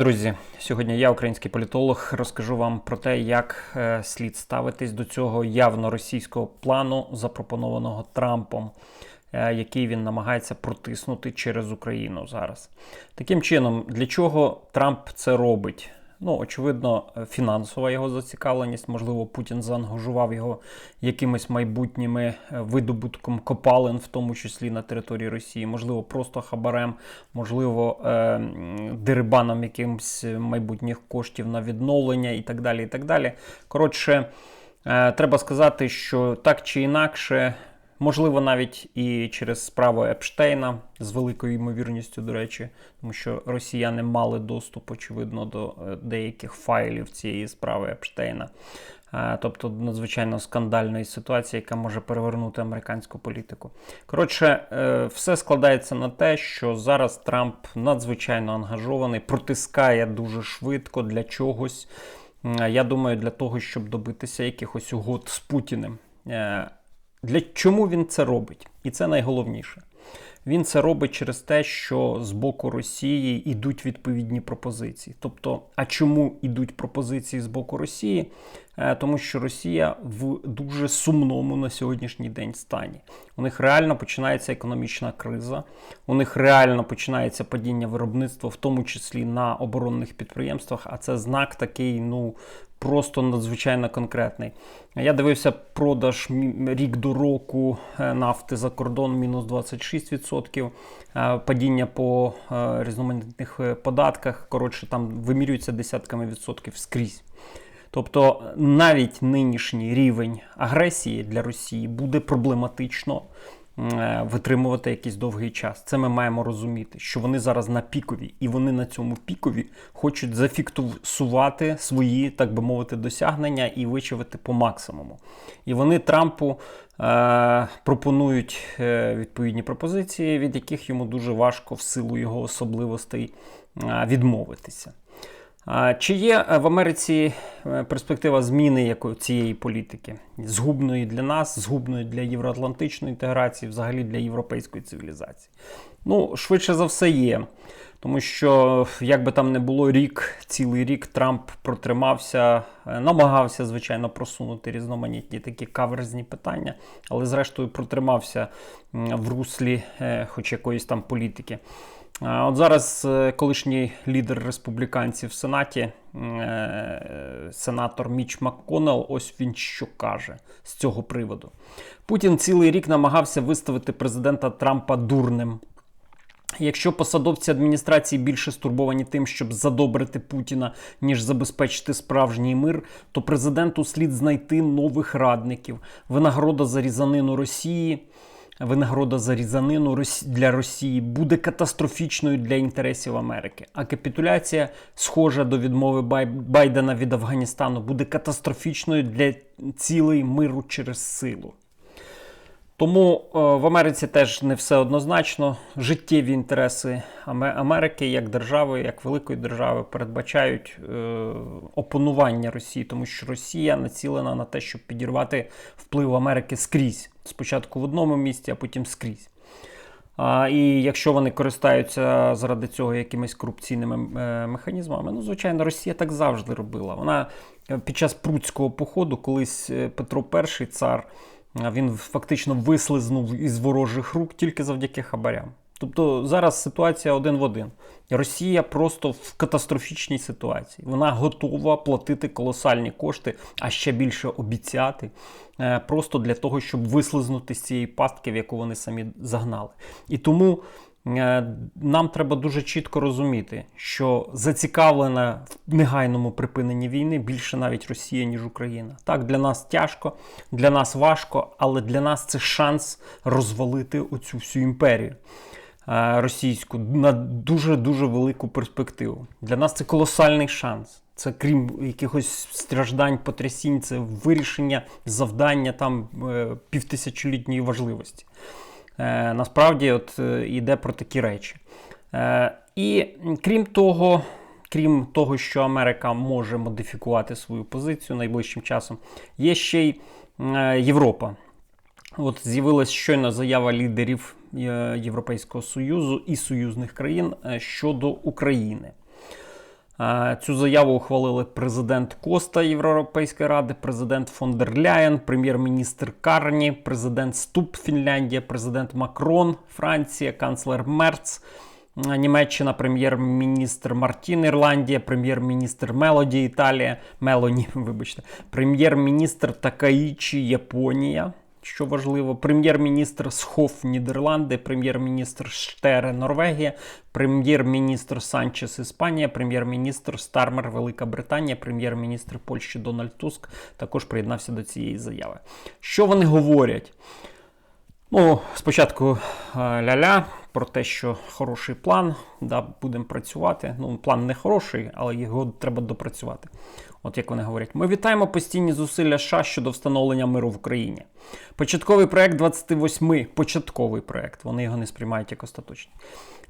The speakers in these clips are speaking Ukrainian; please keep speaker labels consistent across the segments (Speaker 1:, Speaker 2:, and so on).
Speaker 1: Друзі, сьогодні я, український політолог, розкажу вам про те, як е, слід ставитись до цього явно російського плану, запропонованого Трампом, е, який він намагається протиснути через Україну зараз. Таким чином, для чого Трамп це робить? Ну, очевидно, фінансова його зацікавленість. Можливо, Путін заангажував його якимись майбутніми е, видобутком копалин, в тому числі на території Росії, можливо, просто хабарем, можливо, е, дерибаном якимось майбутніх коштів на відновлення і так далі. і так далі. Коротше, е, треба сказати, що так чи інакше. Можливо, навіть і через справу Епштейна з великою ймовірністю, до речі, тому що росіяни мали доступ, очевидно, до е, деяких файлів цієї справи Епштейна. Е, тобто надзвичайно скандальної ситуації, яка може перевернути американську політику. Коротше, е, все складається на те, що зараз Трамп надзвичайно ангажований, протискає дуже швидко для чогось. Я думаю, для того, щоб добитися якихось угод з Путіним. Для чому він це робить? І це найголовніше. Він це робить через те, що з боку Росії йдуть відповідні пропозиції. Тобто, а чому йдуть пропозиції з боку Росії? Е, тому що Росія в дуже сумному на сьогоднішній день стані. У них реально починається економічна криза, у них реально починається падіння виробництва, в тому числі на оборонних підприємствах. А це знак такий, ну просто надзвичайно конкретний. Я дивився продаж рік до року е, нафти за кордон мінус 26%, е, падіння по різноманітних податках. Коротше, там вимірюється десятками відсотків скрізь. Тобто навіть нинішній рівень агресії для Росії буде проблематично е, витримувати якийсь довгий час. Це ми маємо розуміти, що вони зараз на пікові, і вони на цьому пікові хочуть зафіксувати свої, так би мовити, досягнення і вичавити по максимуму. І вони Трампу е, пропонують е, відповідні пропозиції, від яких йому дуже важко в силу його особливостей е, відмовитися. Чи є е, в Америці е, перспектива зміни цієї політики? Згубної для нас, згубної для євроатлантичної інтеграції, взагалі для європейської цивілізації? Ну, швидше за все є. Тому що, як би там не було рік, цілий рік Трамп протримався, е, намагався, звичайно, просунути різноманітні такі каверзні питання, але зрештою протримався в руслі хоч якоїсь там політики. От зараз е, колишній лідер республіканців в Сенаті, е, сенатор Міч МакКоннелл, ось він що каже з цього приводу. Путін цілий рік намагався виставити президента Трампа дурним. Якщо посадовці адміністрації більше стурбовані тим, щоб задобрити Путіна, ніж забезпечити справжній мир, то президенту слід знайти нових радників, винагорода за різанину Росії винагорода за різанину для Росії буде катастрофічною для інтересів Америки. А капітуляція, схожа до відмови Байдена від Афганістану, буде катастрофічною для цілей миру через силу. Тому е, в Америці теж не все однозначно. Життєві інтереси Америки як держави, як великої держави передбачають е, опанування Росії, тому що Росія націлена на те, щоб підірвати вплив Америки скрізь. Спочатку в одному місці, а потім скрізь. А, І якщо вони користаються заради цього якимись корупційними е, механізмами, ну, звичайно, Росія так завжди робила. Вона під час Пруцького походу, колись Петро І цар. Він фактично вислизнув із ворожих рук тільки завдяки хабарям. Тобто зараз ситуація один в один. Росія просто в катастрофічній ситуації. Вона готова платити колосальні кошти, а ще більше обіцяти, е, просто для того, щоб вислизнути з цієї пастки, в яку вони самі загнали. І тому нам треба дуже чітко розуміти, що зацікавлена в негайному припиненні війни більше навіть Росія, ніж Україна. Так, для нас тяжко, для нас важко, але для нас це шанс розвалити оцю всю імперію е, російську на дуже дуже велику перспективу. Для нас це колосальний шанс. Це крім якихось страждань, потрясінь, це вирішення завдання там е, півтисячолітньої важливості. Е, насправді от йде е, про такі речі. Е, і крім того, крім того, що Америка може модифікувати свою позицію найближчим часом, є ще й Європа. От з'явилась щойно заява лідерів Європейського Союзу і союзних країн щодо України. Е, Цю заяву ухвалили президент Коста Європейської ради, президент фон дер Ляєн, прем'єр-міністр Карні, президент Ступ Фінляндія, президент Макрон Франція, канцлер Мерц. е, Німеччина, прем'єр-міністр Мартін Ірландія, прем'єр-міністр Мелоді Італія, Мелоні, вибачте, прем'єр-міністр Такаїчі Японія, що важливо, прем'єр-міністр Схоф Нідерланди, прем'єр-міністр Штере Норвегія, прем'єр-міністр Санчес Іспанія, прем'єр-міністр Стармер Велика Британія, прем'єр-міністр Польщі Дональд Туск також приєднався до цієї заяви. Що вони говорять? Ну, спочатку е, ля-ля про те, що хороший план, да, будемо працювати. Ну, план не хороший, але його треба допрацювати. От як вони говорять, ми вітаємо постійні зусилля США щодо встановлення миру в Україні. Початковий проект 28, початковий проект, вони його не сприймають як остаточний.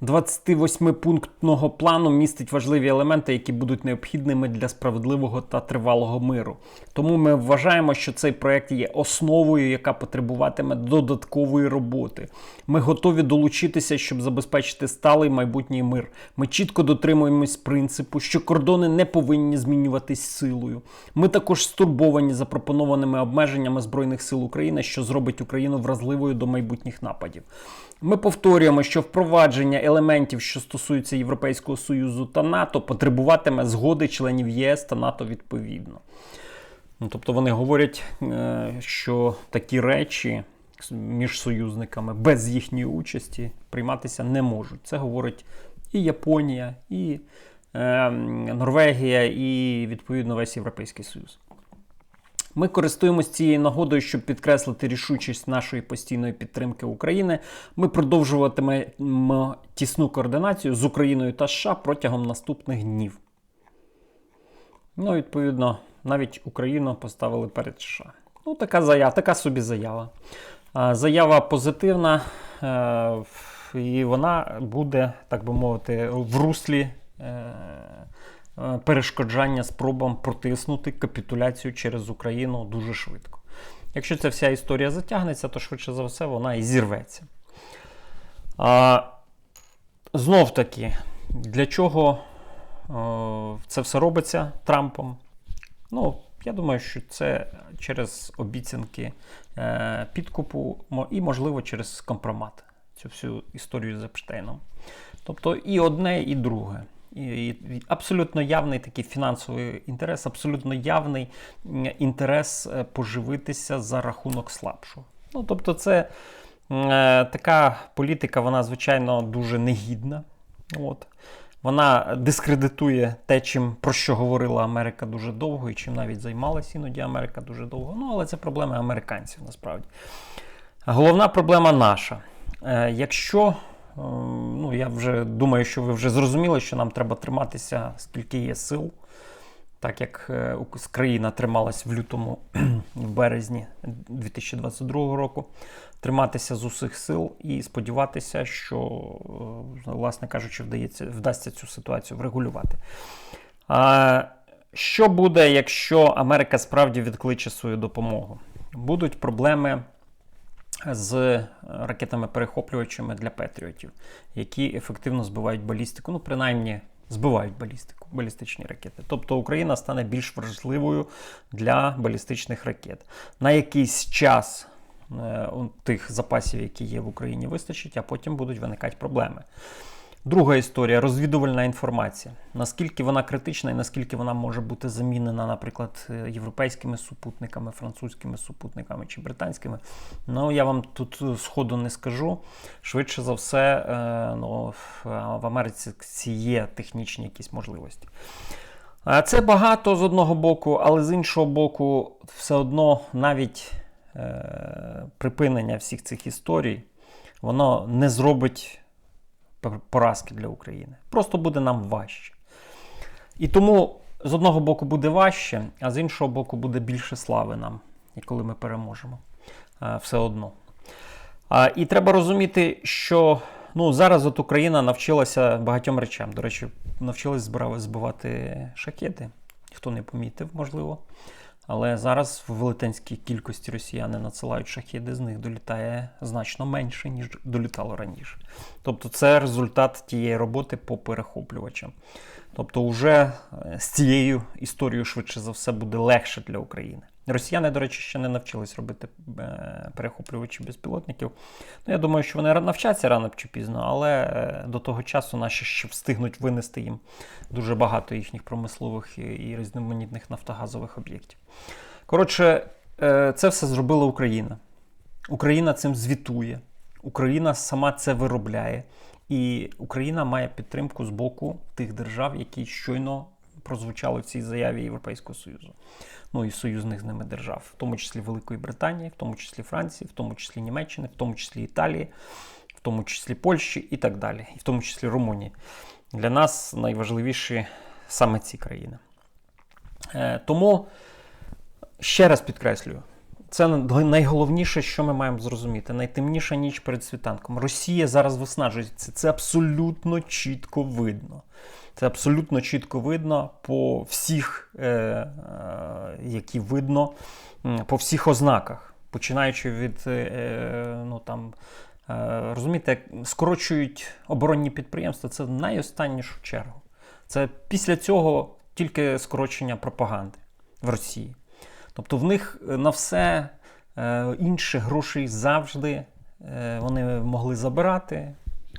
Speaker 1: 28-пунктного плану містить важливі елементи, які будуть необхідними для справедливого та тривалого миру. Тому ми вважаємо, що цей проект є основою, яка потребуватиме додаткової роботи. Ми готові долучитися, щоб забезпечити сталий майбутній мир. Ми чітко дотримуємось принципу, що кордони не повинні змінюватись силою. Ми також стурбовані запропонованими обмеженнями Збройних сил України, що зробить Україну вразливою до майбутніх нападів. Ми повторюємо, що впровадження елементів, що стосуються Європейського Союзу та НАТО, потребуватиме згоди членів ЄС та НАТО відповідно. Ну, тобто вони говорять, е, що такі речі між союзниками без їхньої участі прийматися не можуть. Це говорить і Японія, і Норвегія, і відповідно весь Європейський Союз. Ми користуємося цією нагодою, щоб підкреслити рішучість нашої постійної підтримки України. Ми продовжуватимемо тісну координацію з Україною та США протягом наступних днів. Ну, відповідно, навіть Україну поставили перед США. Ну, така заява, така собі заява. Заява позитивна, е, і вона буде, так би мовити, в руслі. Е, е, Перешкоджання спробам протиснути капітуляцію через Україну дуже швидко. Якщо ця вся історія затягнеться, то швидше за все вона і зірветься. А, знов таки, для чого е, це все робиться Трампом? Ну, я думаю, що це через обіцянки е, підкупу і, можливо, через компромат. Цю всю історію з Епштейном. Тобто і одне, і друге. Абсолютно явний такий фінансовий інтерес, абсолютно явний інтерес е, поживитися за рахунок слабшого. Ну, тобто, це е, така політика, вона, звичайно, дуже негідна. От. Вона дискредитує те, чим про що говорила Америка дуже довго, і чим навіть займалася іноді Америка дуже довго. Ну, але це проблеми американців насправді. Головна проблема наша. Е, Якщо, ну я вже думаю, що ви вже зрозуміли, що нам треба триматися, скільки є сил, так як е, країна трималась в лютому, в березні 2022 року, триматися з усіх сил і сподіватися, що, е, власне кажучи, вдається, вдасться цю ситуацію врегулювати. А, що буде, якщо Америка справді відкличе свою допомогу? Будуть проблеми з ракетами-перехоплювачами для патріотів, які ефективно збивають балістику, ну, принаймні, збивають балістику, балістичні ракети. Тобто Україна стане більш вразливою для балістичних ракет. На якийсь час е, тих запасів, які є в Україні, вистачить, а потім будуть виникати проблеми. Друга історія розвідувальна інформація. Наскільки вона критична і наскільки вона може бути замінена, наприклад, е, європейськими супутниками, французькими супутниками чи британськими. Ну, я вам тут е, сходу не скажу. Швидше за все, е, ну, в Америці є технічні якісь можливості. Це багато з одного боку, але з іншого боку, все одно навіть припинення всіх цих історій, воно не зробить поразки для України. Просто буде нам важче. І тому з одного боку буде важче, а з іншого боку буде більше слави нам, і коли ми переможемо. Все одно. І треба розуміти, що ну, зараз от Україна навчилася багатьом речам. До речі, навчилась збивати шахеди. Хто не помітив, можливо. Але зараз в велетенській кількості росіяни надсилають шахіди, з них долітає значно менше, ніж долітало раніше. Тобто це результат тієї роботи по перехоплювачам. Тобто, вже е, з цією історією швидше за все буде легше для України. Росіяни, до речі, ще не навчились робити е, перехоплювачі безпілотників. Ну, я думаю, що вони навчаться рано чи пізно, але е, до того часу наші ще встигнуть винести їм дуже багато їхніх промислових і, різноманітних нафтогазових об'єктів. Коротше, е, це все зробила Україна. Україна цим звітує, Україна сама це виробляє, і Україна має підтримку з боку тих держав, які щойно прозвучали в цій заяві Європейського Союзу. Ну і союзних з ними держав, в тому числі Великої Британії, в тому числі Франції, в тому числі Німеччини, в тому числі Італії, в тому числі Польщі і так далі, і в тому числі Румунії. Для нас найважливіші саме ці країни. Е, тому ще раз підкреслюю. Це найголовніше, що ми маємо зрозуміти. Найтемніша ніч перед світанком. Росія зараз виснажується. Це абсолютно чітко видно. Це абсолютно чітко видно по всіх, е, е, які видно, по всіх ознаках, починаючи від е, ну там. Е, розумієте, скорочують оборонні підприємства. Це в найостаннішу чергу. Це після цього тільки скорочення пропаганди в Росії. Тобто в них на все е, інше грошей завжди е, вони могли забирати,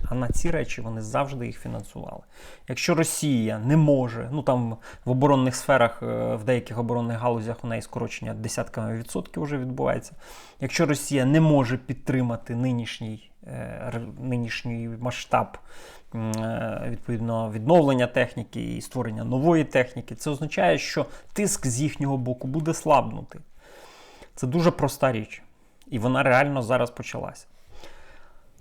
Speaker 1: а на ці речі вони завжди їх фінансували. Якщо Росія не може, ну там в оборонних сферах, е, в деяких оборонних галузях у неї скорочення десятками відсотків вже відбувається. Якщо Росія не може підтримати нинішній, нинішній масштаб відповідно відновлення техніки і створення нової техніки, це означає, що тиск з їхнього боку буде слабнути. Це дуже проста річ. І вона реально зараз почалася.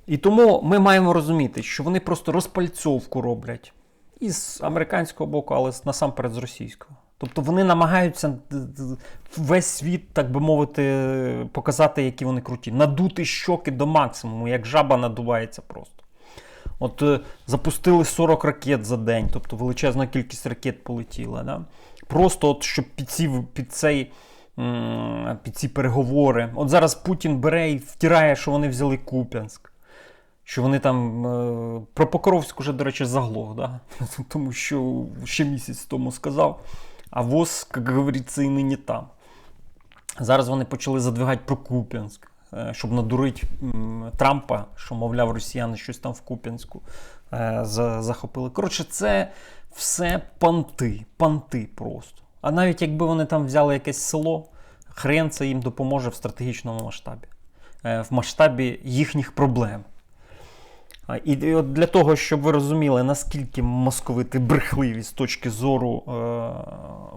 Speaker 1: І тому ми маємо розуміти, що вони просто розпальцовку роблять і з американського боку, але насамперед з російського. Тобто вони намагаються весь світ, так би мовити, показати, які вони круті, надути щоки до максимуму, як жаба надувається просто. От е, запустили 40 ракет за день, тобто величезна кількість ракет полетіла. Да? Просто от, щоб під ці, під цей. Під ці переговори. От зараз Путін бере і втирає, що вони взяли Куп'янськ. Що вони там е, про Покровськ уже, до речі, заглох, да? тому що ще місяць тому сказав, а ВОЗ, як говориться, і нині там. Зараз вони почали задвигати про Куп'янськ. Е, щоб надурити Трампа, що, мовляв, росіяни щось там в Куп'янську е, захопили. Коротше, це все панти, панти просто. А навіть якби вони там взяли якесь село, хрен це їм допоможе в стратегічному масштабі, е, в масштабі їхніх проблем. І от для того, щоб ви розуміли, наскільки московити брехливі з точки зору е,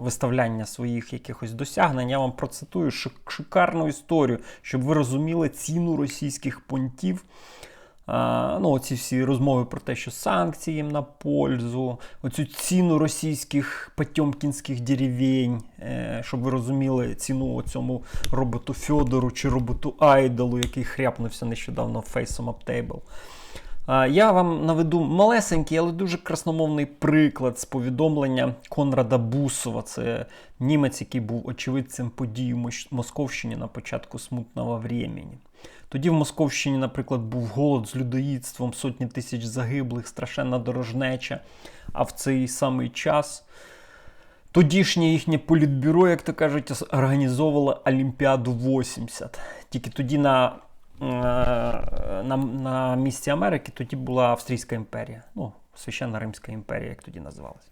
Speaker 1: виставляння своїх якихось досягнень, я вам процитую шикарну історію, щоб ви розуміли ціну російських понтів. А, ну, Оці всі розмови про те, що санкції їм на пользу, оцю ціну російських потьомкінських деревень, е, щоб ви розуміли ціну цьому роботу Фьодору чи роботу Айдолу, який хряпнувся нещодавно в Face. Я вам наведу малесенький, але дуже красномовний приклад з повідомлення Конрада Бусова. Це німець, який був очевидцем подій у Московщині на початку смутного времени. Тоді в Московщині, наприклад, був голод з людоїдством, сотні тисяч загиблих, страшенна дорожнеча. А в цей самий час тодішнє їхнє політбюро, як то кажуть, організовувало Олімпіаду 80. Тільки тоді на на на місці Америки тоді була Австрійська імперія. Ну, Священна Римська імперія, як тоді називалась.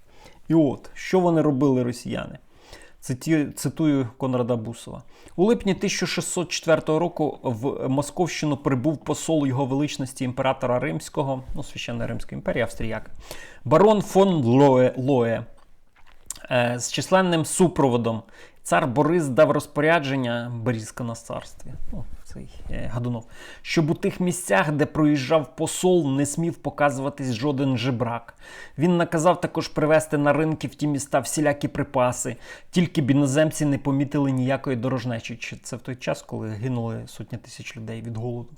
Speaker 1: І от, що вони робили росіяни? Цитую Конрада Бусова. У липні 1604 року в Московщину прибув посол його величності імператора Римського, ну, Священна Римська імперія, Австріяк, барон фон Лое, Лое е, з численним супроводом. Цар Борис дав розпорядження Борізька на царстві. Цей е, Гадунов, щоб у тих місцях, де проїжджав посол, не смів показуватись жоден жебрак. Він наказав також привезти на ринки в ті міста всілякі припаси, тільки б іноземці не помітили ніякої дорожнечі. Це в той час, коли гинули сотні тисяч людей від голоду.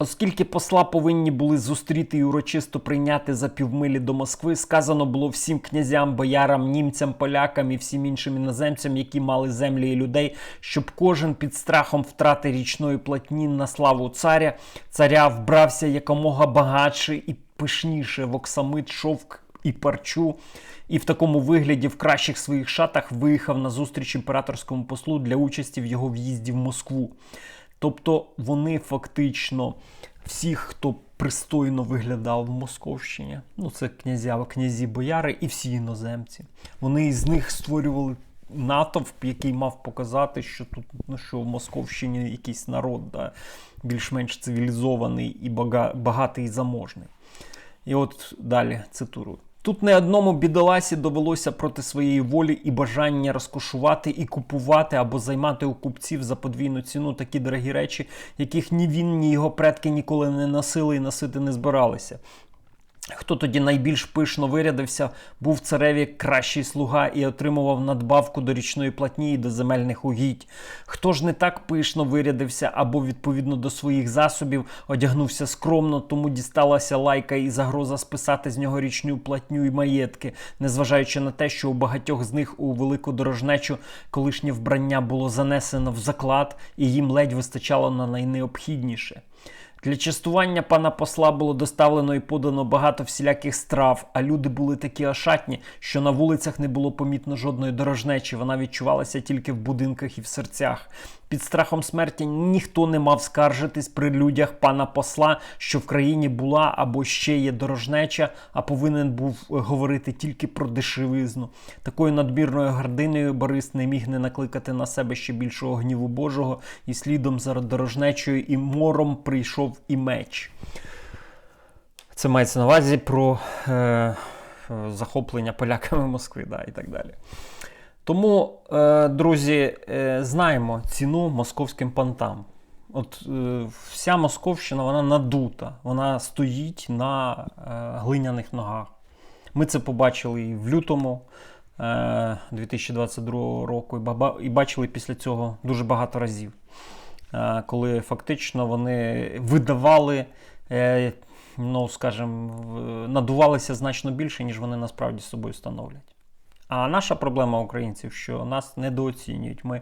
Speaker 1: Оскільки посла повинні були зустріти і урочисто прийняти за півмилі до Москви, сказано було всім князям, боярам, німцям, полякам і всім іншим іноземцям, які мали землі і людей, щоб кожен під страхом втрати річної платні на славу царя, царя вбрався якомога багатше і пишніше в оксамит, шовк і парчу, і в такому вигляді в кращих своїх шатах виїхав на зустріч імператорському послу для участі в його в'їзді в Москву. Тобто вони фактично всіх, хто пристойно виглядав в Московщині, ну це князя, князі бояри і всі іноземці. Вони із них створювали натовп, який мав показати, що тут ну що в Московщині якийсь народ да, більш-менш цивілізований і бага, багатий і заможний. І от далі цитую. Тут не одному бідоласі довелося проти своєї волі і бажання розкошувати і купувати або займати у купців за подвійну ціну такі дорогі речі, яких ні він, ні його предки ніколи не носили і носити не збиралися. Хто тоді найбільш пишно вирядився, був цареві кращий слуга і отримував надбавку до річної платні і до земельних угідь. Хто ж не так пишно вирядився або відповідно до своїх засобів одягнувся скромно, тому дісталася лайка і загроза списати з нього річну платню і маєтки, незважаючи на те, що у багатьох з них у велику дорожнечу колишнє вбрання було занесено в заклад, і їм ледь вистачало на найнеобхідніше. Для частування пана посла було доставлено і подано багато всіляких страв, а люди були такі ошатні, що на вулицях не було помітно жодної дорожнечі. Вона відчувалася тільки в будинках і в серцях. Під страхом смерті ніхто не мав скаржитись при людях пана посла, що в країні була або ще є дорожнеча, а повинен був говорити тільки про дешевизну. Такою надмірною гординою Борис не міг не накликати на себе ще більшого гніву Божого, і слідом за дорожнечою і мором прийшов і меч. Це мається на увазі про е, захоплення поляками Москви да, і так далі. Тому, е, друзі, е, знаємо ціну московським пантам. От е, вся Московщина вона надута, вона стоїть на глиняних ногах. Ми це побачили і в лютому е, 2022 року, і, бачили після цього дуже багато разів, коли фактично вони видавали, ну скажімо, надувалися значно більше, ніж вони насправді з собою становлять. А наша проблема українців, що нас недооцінюють. Ми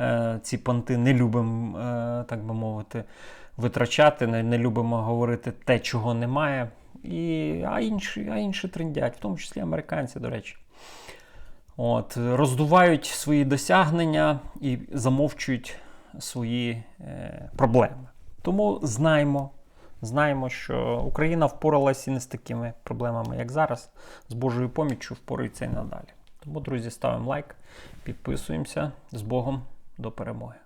Speaker 1: е, ці понти не любимо, е, так би мовити, витрачати, не, не любимо говорити те, чого немає. І, а, інші, а інші трендять, в тому числі американці, до речі. От, роздувають свої досягнення і замовчують свої е, проблеми. Тому знаємо, знаємо, що Україна впоралась і не з такими проблемами, як зараз. З Божою поміччю впорається і надалі. Тому, друзі, ставимо лайк, підписуємося з Богом до перемоги.